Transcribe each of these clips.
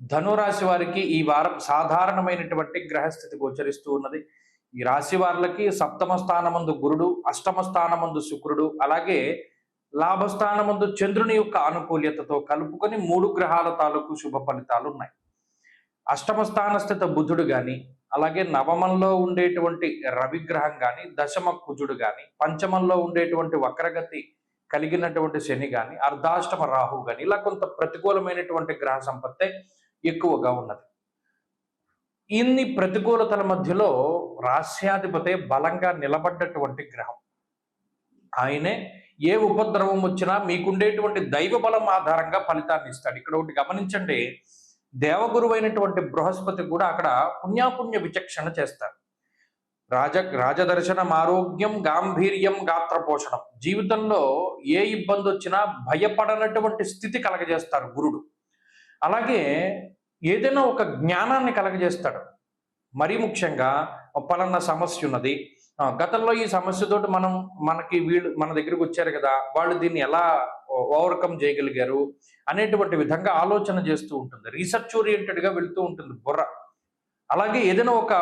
ధనురాశి వారికి ఈ వారం సాధారణమైనటువంటి గ్రహస్థితి గోచరిస్తూ ఉన్నది. ఈ రాశి వారికి సప్తమ స్థానమందు గురుడు అష్టమ స్థానమందు శుక్రుడు అలాగే లాభస్థానమందు చంద్రుని యొక్క అనుకూల్యతతో కలుపుకొని మూడు గ్రహాల తాలూకు శుభ ఫలితాలు ఉన్నాయి అష్టమ స్థాన స్థిత బుధుడు గాని అలాగే నవమంలో ఉండేటువంటి రవిగ్రహం గాని దశమ కుజుడు గాని పంచమంలో ఉండేటువంటి వక్రగతి కలిగినటువంటి శని గాని అర్ధాష్టమ రాహు గాని ఇలా కొంత ప్రతికూలమైనటువంటి గ్రహ సంపత్తే ఎక్కువగా ఉన్నది. ఇన్ని ప్రతికూలతల మధ్యలో రాష్ట్రాధిపతే బలంగా నిలబడ్డటువంటి గ్రహం. ఆయనే ఏ ఉపద్రవం వచ్చినా మీకుండేటువంటి దైవ బలం ఆధారంగా ఫలితాన్ని ఇస్తాడు. ఇక్కడ ఒకటి గమనించండి. దేవగురువైనటువంటి బృహస్పతి కూడా అక్కడ పుణ్యాపుణ్య విచక్షణ చేస్తారు. రాజ రాజదర్శనం ఆరోగ్యం గాంభీర్యం గాత్ర పోషణం జీవితంలో ఏ ఇబ్బంది వచ్చినా భయపడనటువంటి స్థితి కలగజేస్తారు గురుడు. అలాగే ఏదైనా ఒక జ్ఞానాన్ని కలగజేస్తాడు. మరీ ముఖ్యంగా పలానా సమస్య ఉన్నది. గతంలో ఈ సమస్యతో మనం మనకి వీళ్ళు మన దగ్గరికి వచ్చారు కదా వాళ్ళు దీన్ని ఎలా ఓవర్కమ్ చేయగలిగారు అనేటువంటి విధంగా ఆలోచన చేస్తూ ఉంటుంది. రీసెర్చ్ ఓరియంటెడ్గా వెళ్తూ ఉంటుంది బుర్ర. అలాగే ఏదైనా ఒక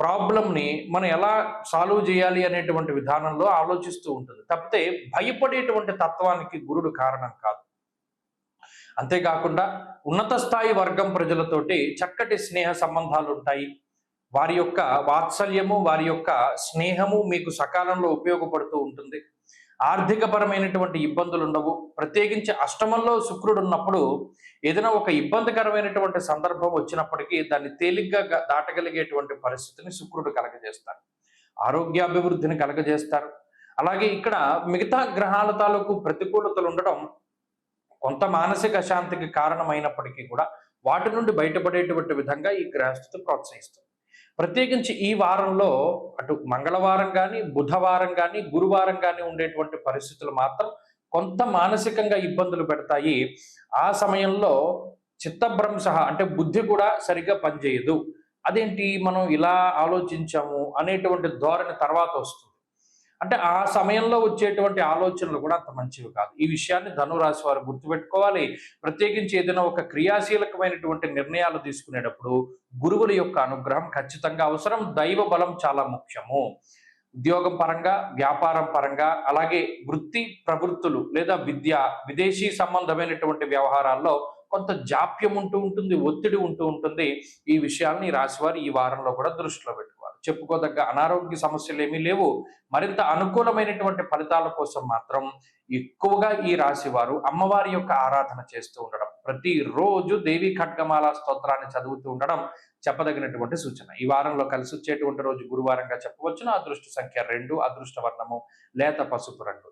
ప్రాబ్లంని మనం ఎలా సాల్వ్ చేయాలి అనేటువంటి విధానంలో ఆలోచిస్తూ ఉంటుంది. తప్పితే భయపడేటువంటి తత్వానికి గురుడు కారణం కాదు. అంతేకాకుండా ఉన్నత స్థాయి వర్గం ప్రజలతోటి చక్కటి స్నేహ సంబంధాలు ఉంటాయి వారి యొక్క వాత్సల్యము వారి యొక్క స్నేహము మీకు సకాలంలో ఉపయోగపడుతూ ఉంటుంది. ఆర్థికపరమైనటువంటి ఇబ్బందులు ఉండవు ప్రత్యేకించి అష్టమంలో శుక్రుడు ఉన్నప్పుడు ఏదైనా ఒక ఇబ్బందికరమైనటువంటి సందర్భం వచ్చినప్పటికీ దాన్ని తేలిగ్గా దాటగలిగేటువంటి పరిస్థితిని శుక్రుడు కలగజేస్తారు. ఆరోగ్యాభివృద్ధిని కలగజేస్తారు. అలాగే ఇక్కడ మిగతా గ్రహాల తాలూకు ప్రతికూలతలు ఉండడం కొంత మానసిక అశాంతికి కారణమైనప్పటికీ కూడా వాటి నుండి బయటపడేటువంటి విధంగా ఈ గ్రహస్థితి ప్రోత్సహిస్తుంది. ప్రత్యేకించి ఈ వారంలో అటు మంగళవారం కానీ బుధవారం కానీ గురువారం కానీ ఉండేటువంటి పరిస్థితులు మాత్రం కొంత మానసికంగా ఇబ్బందులు పెడతాయి. ఆ సమయంలో చిత్తభ్రంశ అంటే బుద్ధి కూడా సరిగ్గా పనిచేయదు. అదేంటి? మనం ఇలా ఆలోచించాము అనేటువంటి ధోరణి తర్వాత వస్తుంది. అంటే ఆ సమయంలో వచ్చేటువంటి ఆలోచనలు కూడా అంత మంచివి కాదు. ఈ విషయాన్ని ధనురాశి వారు గుర్తుపెట్టుకోవాలి. ప్రత్యేకించి ఏదైనా ఒక క్రియాశీలకమైనటువంటి నిర్ణయాలు తీసుకునేటప్పుడు గురువుల యొక్క అనుగ్రహం ఖచ్చితంగా అవసరం. దైవ బలం చాలా ముఖ్యము. ఉద్యోగం పరంగా వ్యాపారం పరంగా అలాగే వృత్తి ప్రవృత్తులు లేదా విద్య విదేశీ సంబంధమైనటువంటి వ్యవహారాల్లో కొంత జాప్యం ఉంటూ ఉంటుంది ఒత్తిడి ఉంటూ ఉంటుంది. ఈ విషయాల్ని రాశివారు ఈ వారంలో కూడా దృష్టిలో పెట్టుకుంటారు చెప్పుకోదగ్గ అనారోగ్య సమస్యలు ఏమీ లేవు. మరింత అనుకూలమైనటువంటి ఫలితాల కోసం మాత్రం ఎక్కువగా ఈ రాశి వారు అమ్మవారి యొక్క ఆరాధన చేస్తూ ఉండడం. ప్రతిరోజు దేవి ఖడ్గమాల స్తోత్రాన్ని చదువుతూ ఉండడం చెప్పదగినటువంటి సూచన. ఈ వారంలో కలిసి వచ్చేటువంటి రోజు గురువారంగా చెప్పవచ్చును. అదృష్ట సంఖ్య రెండు అదృష్ట వర్ణము లేత పసుపు రంగు